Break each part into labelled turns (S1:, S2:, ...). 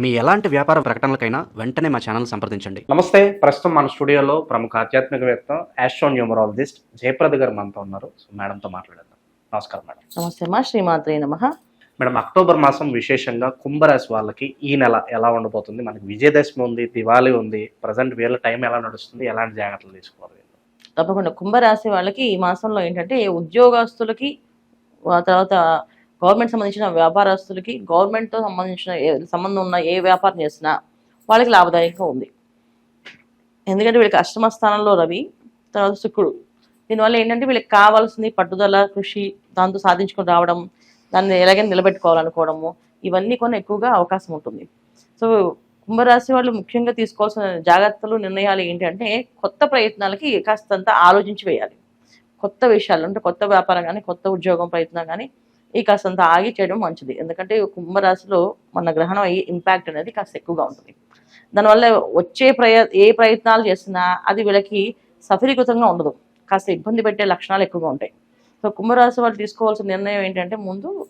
S1: మీ ఎలాంటి వ్యాపార ప్రకటనలకైనా వెంటనే మా ఛానల్ సంప్రదించండి.
S2: నమస్తే. ప్రస్తుతం మన స్టూడియోలో ప్రముఖ ఆధ్యాత్మికవేత్త యాస్ట్రో న్యూమరాలజిస్ట్ జయప్రద గారు మనతో ఉన్నారు. సో మేడంతో మాట్లాడదాం నమస్కారం మేడం.
S3: నమస్తే మా శ్రీమాత్రే నమ.
S2: మేడం అక్టోబర్ మాసం విశేషంగా కుంభరాశి వాళ్ళకి ఈ నెల ఎలా ఉండబోతుంది? మనకి విజయదశమి ఉంది దివాళీ ఉంది. ప్రజెంట్ వీళ్ళ టైం ఎలా నడుస్తుంది? ఎలాంటి జాగ్రత్తలు తీసుకోవాలి
S3: తప్పకుండా. కుంభరాశి వాళ్ళకి ఈ మాసంలో ఏంటంటే ఉద్యోగస్తులకి ఆ తర్వాత గవర్నమెంట్ సంబంధించిన వ్యాపారస్తులకి గవర్నమెంట్తో సంబంధించిన ఏ- సంబంధం ఉన్న ఏ వ్యాపారం చేసినా వాళ్ళకి లాభదాయకంగా ఉంది. ఎందుకంటే వీళ్ళకి అష్టమ స్థానంలో రవి తర్వాత శుక్రుడు. దీనివల్ల ఏంటంటే వీళ్ళకి కావాల్సింది పట్టుదల కృషి దాంతో సాధించుకొని రావడం దాన్ని ఎలాగైనా నిలబెట్టుకోవాలనుకోవడము ఇవన్నీ కొన్ని ఎక్కువగా అవకాశం ఉంటుంది. సో కుంభరాశి వాళ్ళు ముఖ్యంగా తీసుకోవాల్సిన జాగ్రత్తలు నిర్ణయాలు ఏంటంటే కొత్త ప్రయత్నాలకి కాస్తంత ఆలోచించి వేయాలి. కొత్త విషయాలు అంటే కొత్త వ్యాపారం కానీ కొత్త ఉద్యోగం ప్రయత్నం కానీ ఈ కాస్తంత ఆగి చేయడం మంచిది. ఎందుకంటే కుంభరాశిలో మన గ్రహణం అయ్యే ఇంపాక్ట్ అనేది కాస్త ఎక్కువగా ఉంటుంది. దానివల్ల వచ్చే ప్రయ ఏ ప్రయత్నాలు చేసినా అది వీళ్ళకి సఫలీకృతంగా ఉండదు. కాస్త ఇబ్బంది పెట్టే లక్షణాలు ఎక్కువగా ఉంటాయి. సో కుంభరాశి వాళ్ళు తీసుకోవాల్సిన నిర్ణయం ఏంటంటే ముందు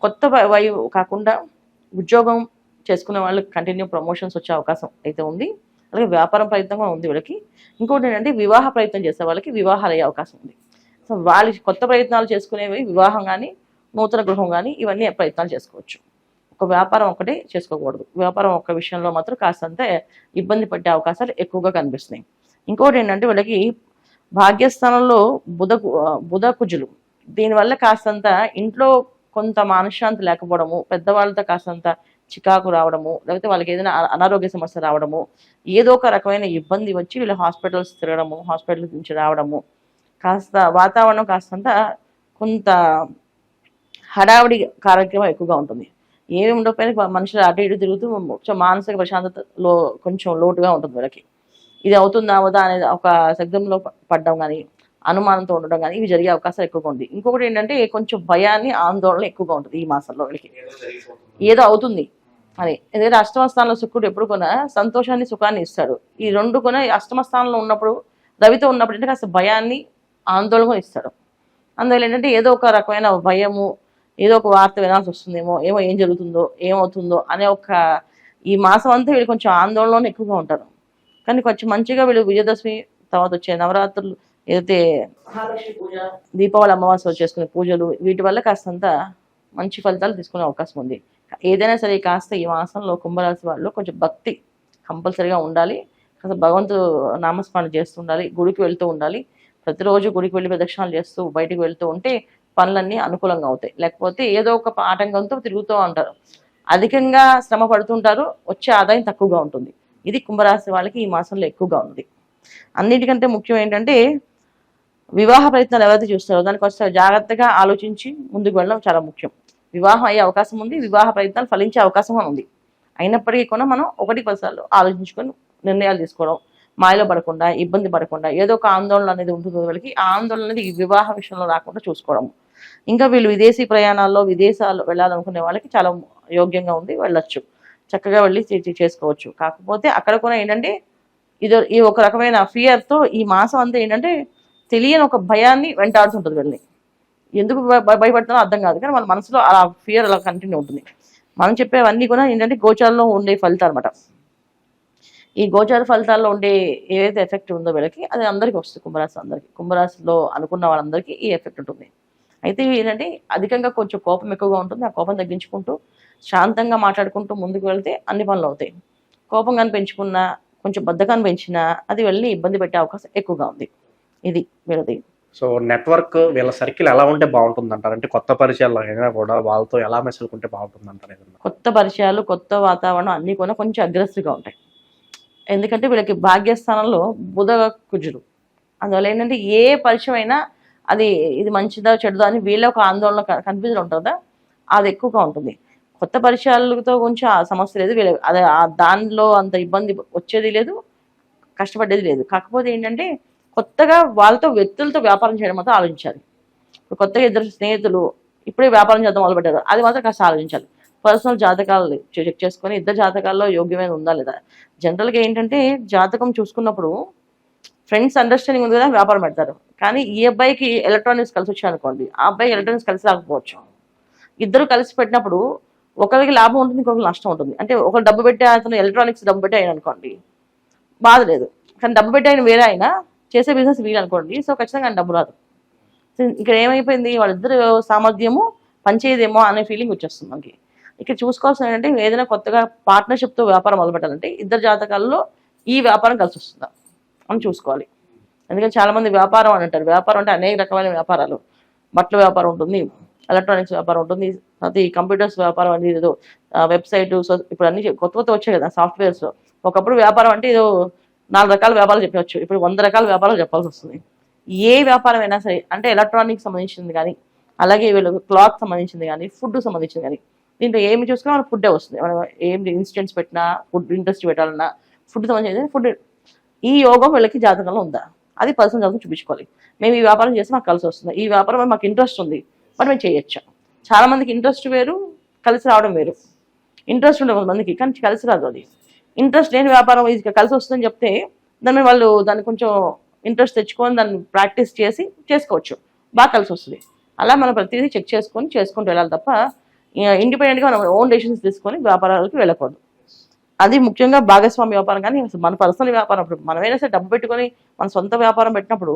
S3: కొత్త వై- కాకుండా ఉద్యోగం చేసుకునే వాళ్ళకి కంటిన్యూ ప్రమోషన్స్ వచ్చే అవకాశం అయితే ఉంది. అలాగే వ్యాపారం ప్రయత్నం కూడా ఉంది వీళ్ళకి. ఇంకోటి ఏంటంటే వివాహ ప్రయత్నం చేసే వాళ్ళకి వివాహాలు అయ్యే అవకాశం ఉంది. సో వాళ్ళకి కొత్త ప్రయత్నాలు చేసుకునేవి వివాహం కానీ నూతన గృహం కానీ ఇవన్నీ ప్రయత్నాలు చేసుకోవచ్చు. ఒక వ్యాపారం ఒకటే చేసుకోకూడదు. వ్యాపారం ఒక్క విషయంలో మాత్రం కాస్తంత ఇబ్బంది పడే అవకాశాలు ఎక్కువగా కనిపిస్తున్నాయి. ఇంకోటి ఏంటంటే వీళ్ళకి భాగ్యస్థానంలో బుధ బుధ కుజులు. దీనివల్ల కాస్తంత ఇంట్లో కొంత మనశ్శాంతి లేకపోవడము పెద్దవాళ్ళతో కాస్తంత చికాకు రావడము లేకపోతే వాళ్ళకి ఏదైనా అనారోగ్య సమస్య రావడము ఏదో ఒక రకమైన ఇబ్బంది వచ్చి వీళ్ళు హాస్పిటల్స్ తిరగడము హాస్పిటల్ నుంచి రావడము కాస్త వాతావరణం కాస్తంత కొంత హడావిడి కార్యక్రమం ఎక్కువగా ఉంటుంది. ఏమి ఉండకపోయినా మనుషులు అటు ఇటు తిరుగుతూ కొంచెం మానసిక ప్రశాంతతలో కొంచెం లోటుగా ఉంటుంది వీళ్ళకి. ఇది అవుతుందా వదా అనేది ఒక శబ్దంలో పడడం కానీ అనుమానంతో ఉండడం కానీ ఇవి జరిగే అవకాశం ఎక్కువగా ఉంది. ఇంకొకటి ఏంటంటే కొంచెం భయాన్ని ఆందోళన ఎక్కువగా ఉంటుంది ఈ మాసంలో వీళ్ళకి. ఏదో అవుతుంది అని. ఎందుకంటే అష్టమ స్థానంలో శుక్రుడు ఎప్పుడు కూడా సంతోషాన్ని సుఖాన్ని ఇస్తాడు. ఈ రెండు కొన అష్టమ స్థానంలో ఉన్నప్పుడు రవితో ఉన్నప్పుడు అంటే కాస్త భయాన్ని ఆందోళన ఇస్తాడు. అందువల్ల ఏంటంటే ఏదో ఒక రకమైన భయము ఏదో ఒక వార్త వినాల్సి వస్తుందేమో ఏమో ఏం జరుగుతుందో ఏమవుతుందో అనే ఒక ఈ మాసం అంతా వీళ్ళు కొంచెం ఆందోళనలో ఎక్కువగా ఉంటారు. కానీ కొంచెం మంచిగా వీళ్ళు విజయదశమి తర్వాత వచ్చే నవరాత్రులు ఏదైతే దీపావళి అమావాస్య చేసుకునే పూజలు వీటి వల్ల కాస్తంత మంచి ఫలితాలు తీసుకునే అవకాశం ఉంది. ఏదైనా సరే కాస్త ఈ మాసంలో కుంభరాశి వాళ్ళు కొంచెం భక్తి కంపల్సరీగా ఉండాలి. కాస్త భగవంతు నామస్మరణ చేస్తూ ఉండాలి గుడికి వెళ్తూ ఉండాలి. ప్రతిరోజు గుడికి వెళ్ళి ప్రదక్షిణాలు చేస్తూ బయటికి వెళ్తూ ఉంటే పనులన్నీ అనుకూలంగా అవుతాయి. లేకపోతే ఏదో ఒక ఆటంకంతో తిరుగుతూ ఉంటారు. అధికంగా శ్రమ పడుతుంటారు వచ్చే ఆదాయం తక్కువగా ఉంటుంది. ఇది కుంభరాశి వాళ్ళకి ఈ మాసంలో ఎక్కువగా ఉంది. అన్నిటికంటే ముఖ్యం ఏంటంటే వివాహ ప్రయత్నాలు ఎవరైతే చూస్తారో దానికి వస్తే జాగ్రత్తగా ఆలోచించి ముందుకు వెళ్ళడం చాలా ముఖ్యం. వివాహం అయ్యే అవకాశం ఉంది వివాహ ప్రయత్నాలు ఫలించే అవకాశం ఉంది. అయినప్పటికీ కూడా మనం ఒకటి పదిసార్లు ఆలోచించుకొని నిర్ణయాలు తీసుకోవడం మాయలో పడకుండా ఇబ్బంది పడకుండా ఏదో ఒక ఆందోళన అనేది ఉంటుంది వాళ్ళకి ఆ ఆందోళన అనేది వివాహ విషయంలో రాకుండా చూసుకోవడం ఇంకా వీళ్ళు విదేశీ ప్రయాణాల్లో విదేశాల్లో వెళ్ళాలనుకునే వాళ్ళకి చాలా యోగ్యంగా ఉంది వెళ్ళొచ్చు. చక్కగా వెళ్ళి చేసుకోవచ్చు. కాకపోతే అక్కడ కూడా ఏంటంటే ఇది ఈ ఒక రకమైన ఫియర్తో ఈ మాసం అంతా ఏంటంటే తెలియని ఒక భయాన్ని వెంటాడుతుంటుంది వీళ్ళని. ఎందుకు భయపడుతున్నా అర్థం కాదు. కానీ వాళ్ళ మనసులో ఆ ఫియర్ అలా కంటిన్యూ ఉంటుంది. మనం చెప్పేవన్నీ కూడా ఏంటంటే గోచారంలో ఉండే ఫలితాలు అనమాట ఈ గోచార ఫలితాల్లో ఉండే ఏదైతే ఎఫెక్ట్ ఉందో వీళ్ళకి అది అందరికీ వస్తుంది. కుంభరాశి అందరికీ. కుంభరాశిలో అనుకున్న వాళ్ళందరికీ ఈ ఎఫెక్ట్ ఉంటుంది. అయితే ఏంటంటే అధికంగా కొంచెం కోపం ఎక్కువగా ఉంటుంది. ఆ కోపం తగ్గించుకుంటూ శాంతంగా మాట్లాడుకుంటూ ముందుకు వెళ్తే అన్ని పనులు అవుతాయి. కోపం కానీ పెంచుకున్నా కొంచెం బద్ధకాన్ని పెంచినా అది వెళ్ళి ఇబ్బంది పెట్టే అవకాశం ఎక్కువగా ఉంది. ఇది వీళ్ళది.
S2: సో నెట్వర్క్ వీళ్ళ సర్కిల్ ఎలా ఉంటే బాగుంటుంది అంటారు అంటే కొత్త పరిచయాలు అయినా కూడా వాళ్ళతో ఎలా మెసులుకుంటే బాగుంటుంది అంటారు
S3: కొత్త పరిచయాలు కొత్త వాతావరణం అన్నీ కూడా కొంచెం అగ్రెసివ్గా ఉంటాయి. ఎందుకంటే వీళ్ళకి భాగ్యస్థానంలో బుధ కుజులు అందువల్ల ఏంటంటే ఏ పరిచయం అయినా అది ఇది మంచిదా చెడుదా అని వీళ్ళ ఒక ఆందోళన కన్ఫ్యూజన్ ఉంటుందా? అది ఎక్కువగా ఉంటుంది. కొత్త పరిచయాలతో కొంచెం ఆ సమస్య లేదు. వీళ్ళ అదే ఆ దానిలో అంత ఇబ్బంది వచ్చేది లేదు కష్టపడేది లేదు. కాకపోతే ఏంటంటే కొత్తగా వాళ్ళతో వ్యక్తులతో వ్యాపారం చేయడం మాత్రం ఆలోచించాలి. ఇప్పుడు కొత్తగా ఇద్దరు స్నేహితులు ఇప్పుడే వ్యాపారం చేద్దాం మొదలుపెట్టారు. అది మాత్రం కాస్త ఆలోచించాలి. పర్సనల్ జాతకాలు చెక్ చేసుకొని ఇద్దరు జాతకాల్లో యోగ్యమైన ఉందా లేదా? జనరల్గా ఏంటంటే జాతకం చూసుకున్నప్పుడు ఫ్రెండ్స్ అండర్స్టాండింగ్ ఉంది కదా వ్యాపారం పెడతారు. కానీ ఈ అబ్బాయికి ఎలక్ట్రానిక్స్ కలిసి వచ్చాయి అనుకోండి ఆ అబ్బాయికి ఎలక్ట్రానిక్స్ కలిసి రాకపోవచ్చు. ఇద్దరు కలిసి పెట్టినప్పుడు ఒకరికి లాభం ఉంటుంది ఇంకొకరికి నష్టం ఉంటుంది. అంటే ఒక డబ్బు పెట్టే అతను ఎలక్ట్రానిక్స్ డబ్బు పెట్టే ఆయన అనుకోండి. బాధ లేదు. కానీ డబ్బు పెట్టే ఆయన వేరే ఆయన చేసే బిజినెస్ వీలు అనుకోండి. సో ఖచ్చితంగా ఆయన డబ్బు రాదు. ఇక్కడ ఏమైపోయింది? వాళ్ళిద్దరు సామర్థ్యము పనిచేయదేమో అనే ఫీలింగ్ వచ్చేస్తుంది మనకి. ఇక్కడ చూసుకోవాల్సిన ఏంటంటే ఏదైనా కొత్తగా పార్ట్నర్షిప్తో వ్యాపారం మొదలు పెట్టాలంటే ఇద్దరు జాతకాల్లో ఈ వ్యాపారం కలిసి వస్తుందా? అని చూసుకోవాలి. ఎందుకంటే చాలామంది వ్యాపారం అని అంటారు. వ్యాపారం అంటే అనేక రకమైన వ్యాపారాలు. బట్టల వ్యాపారం ఉంటుంది ఎలక్ట్రానిక్స్ వ్యాపారం ఉంటుంది తర్వాత ఈ కంప్యూటర్స్ వ్యాపారం అనేది ఏదో వెబ్సైట్ సో ఇప్పుడు అన్ని కొత్త కొత్త వచ్చాయి కదా సాఫ్ట్వేర్స్ ఒకప్పుడు వ్యాపారం అంటే ఏదో నాలుగు రకాల వ్యాపారాలు చెప్పవచ్చు. ఇప్పుడు వంద రకాల వ్యాపారాలు చెప్పాల్సి వస్తుంది. ఏ వ్యాపారం అయినా సరే అంటే ఎలక్ట్రానిక్ సంబంధించింది కానీ అలాగే వీళ్ళు క్లాత్ సంబంధించింది కానీ ఫుడ్ సంబంధించింది కానీ దీంట్లో ఏమి చూసుకున్నా మన ఫుడ్డే వస్తుంది. మనం ఏం ఇన్స్టెంట్స్ పెట్టినా ఫుడ్ ఇంట్రెస్ట్ పెట్టాలన్నా ఫుడ్ సంబంధించింది ఫుడ్ ఈ యోగం వీళ్ళకి జాతకంలో ఉందా? అది పర్సనల్ జాతకం చూపించుకోవాలి. మేము ఈ వ్యాపారం చేస్తే మాకు కలిసి వస్తుంది. ఈ వ్యాపారం మాకు ఇంట్రెస్ట్ ఉంది. మరి మేము చేయొచ్చు. చాలా మందికి ఇంట్రెస్ట్ వేరు కలిసి రావడం వేరు. ఇంట్రెస్ట్ ఉండే కొంతమందికి కానీ కలిసి రాదు అది. ఇంట్రెస్ట్ లేని వ్యాపారం ఇది కలిసి వస్తుందని చెప్తే దాన్ని వాళ్ళు దాన్ని కొంచెం ఇంట్రెస్ట్ తెచ్చుకొని దాన్ని ప్రాక్టీస్ చేసి చేసుకోవచ్చు. బాగా కలిసి వస్తుంది. అలా మనం ప్రతిదీ చెక్ చేసుకొని చేసుకుంటూ వెళ్ళాలి తప్ప ఇండిపెండెంట్గా మనం ఓన్ డెసిషన్స్ తీసుకొని వ్యాపారాలకు వెళ్ళకూడదు. అది ముఖ్యంగా భాగస్వామి వ్యాపారం. కానీ మన పర్సనల్ వ్యాపారం అప్పుడు మనమైనా సరే డబ్బు పెట్టుకొని మన సొంత వ్యాపారం పెట్టినప్పుడు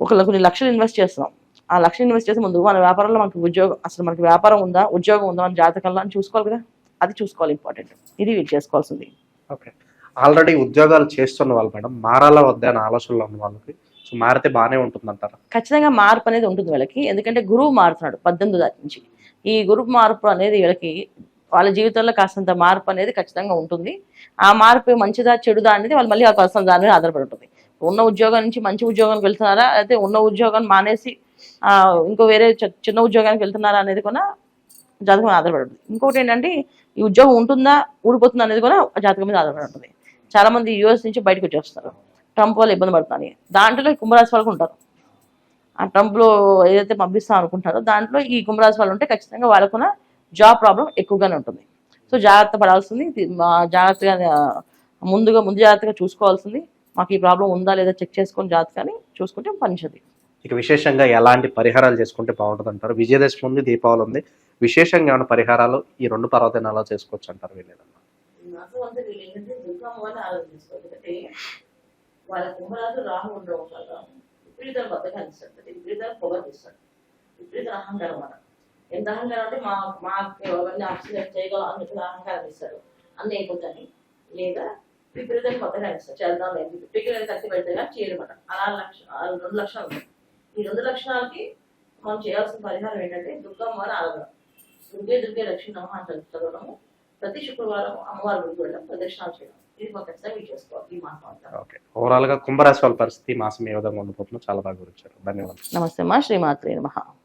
S3: ఒక కొన్ని లక్షలు ఇన్వెస్ట్ చేస్తున్నాం. ఆ లక్షలు ఇన్వెస్ట్ చేసే ముందు మన వ్యాపారంలో మనకి ఉద్యోగం అసలు మనకి వ్యాపారం ఉందా ఉద్యోగం ఉందా మన జాతకంలో అని చూసుకోవాలి కదా. అది చూసుకోవాలి ఇంపార్టెంట్ ఇది వీళ్ళు చేసుకోవాల్సింది.
S2: ఓకే. ఆల్రెడీ ఉద్యోగాలు చేస్తున్న వాళ్ళు మేడం మారాలా వద్దా అనే ఆలోచనలో ఉన్న వాళ్ళకి. సో మారితే బాగానే ఉంటుంది అంటారా
S3: ఖచ్చితంగా మార్పు అనేది ఉంటుంది వీళ్ళకి. ఎందుకంటే గురువు మారుతున్నాడు పద్దెనిమిది దాటి నుంచి. ఈ గురువు మార్పు అనేది వీళ్ళకి వాళ్ళ జీవితంలో కాస్తంత మార్పు అనేది ఖచ్చితంగా ఉంటుంది. ఆ మార్పు మంచిదా చెడుదా అనేది వాళ్ళు మళ్ళీ ఆ దాని మీద ఆధారపడి ఉంటుంది. ఉన్న ఉద్యోగం నుంచి మంచి ఉద్యోగానికి వెళ్తున్నారా? అయితే ఉన్న ఉద్యోగాన్ని మానేసి ఇంకో వేరే చిన్న ఉద్యోగానికి వెళ్తున్నారా అనేది కూడా జాతకం మీద ఆధారపడి ఉంటుంది. ఇంకోటి ఏంటంటే ఈ ఉద్యోగం ఉంటుందా ఊడిపోతుందా అనేది కూడా జాతకం మీద ఆధారపడి ఉంటుంది. చాలా మంది యూఎస్ నుంచి బయటకు వచ్చేస్తారు. ట్రంప్ వల్ల ఇబ్బంది పడుతుంది దాంట్లో ఈ కుంభరాశి వాళ్ళకు ఉంటారు. ఆ ట్రంప్లో ఏదైతే పంపిస్తాం అనుకుంటారో దాంట్లో ఈ కుంభరాశి వాళ్ళు ఉంటే ఖచ్చితంగా వాళ్ళకున్న జాబ్ ప్రాబ్లం ఎక్కువగానే ఉంటుంది. సో జాగ్రత్త పడాల్సింది జాగ్రత్తగా ముందుగా ముందు జాగ్రత్తగా చూసుకోవాల్సింది మాకు ఈ ప్రాబ్లం ఉందా లేదా చెక్ చేసుకొని జాగ్రత్తగాని చూసుకుంటే పనిచేది.
S2: ఇక విశేషంగా ఎలాంటి పరిహారాలు చేసుకుంటే బాగుంటుంది అంటారు విజయదశమి ఉంది దీపావళి ఉంది. విశేషంగా ఏమైనా పరిహారాలు ఈ రెండు పర్వదినాల్లో చేసుకోవచ్చు అంటారు
S3: అంతా వీళ్ళు కుంభరాశి రాహు ఉండడం వల్ల విపరీత బద్దకాన్ని ఇస్తాడు. అంటే విపరీత పొగరు ఇస్తాడు విపరీత అహంకారం అన్నమాట. ఎంత అహంకారం అంటే మా మా అవన్నీ ఆక్సిజన్ చేయగలం అని చెప్పి అహంకారం ఇస్తాడు అన్ని అయిపోతాయి లేదా విపరీతంగా బద్దకాన్ని ఇస్తాడు చేద్దాం లేదు. పిక్కలని కత్తి పెడితే కానీ చేయరమాట అలా లక్ష రెండు లక్షణాలు ఉన్నాయి. ఈ రెండు లక్షణాలకి మనం చేయాల్సిన పరిహారం ఏంటంటే దుర్గమ్మని ఆరాధన. దుర్గే దుర్గే లక్ష్మీ నమ అని చదవడము ప్రతి శుక్రవారం అమ్మవారి గుడికి వెళ్ళడం ప్రదక్షిణాలు చేయడం. మాకు
S2: ఓవరాల్గా కుంభరాశి వాళ్ళ పరిస్థితి మాసం ఏ విధంగా ఉండిపోతుందో చాలా బాగా గురించారు ధన్యవాదాలు.
S3: నమస్తే మా శ్రీమాత్రే నమః.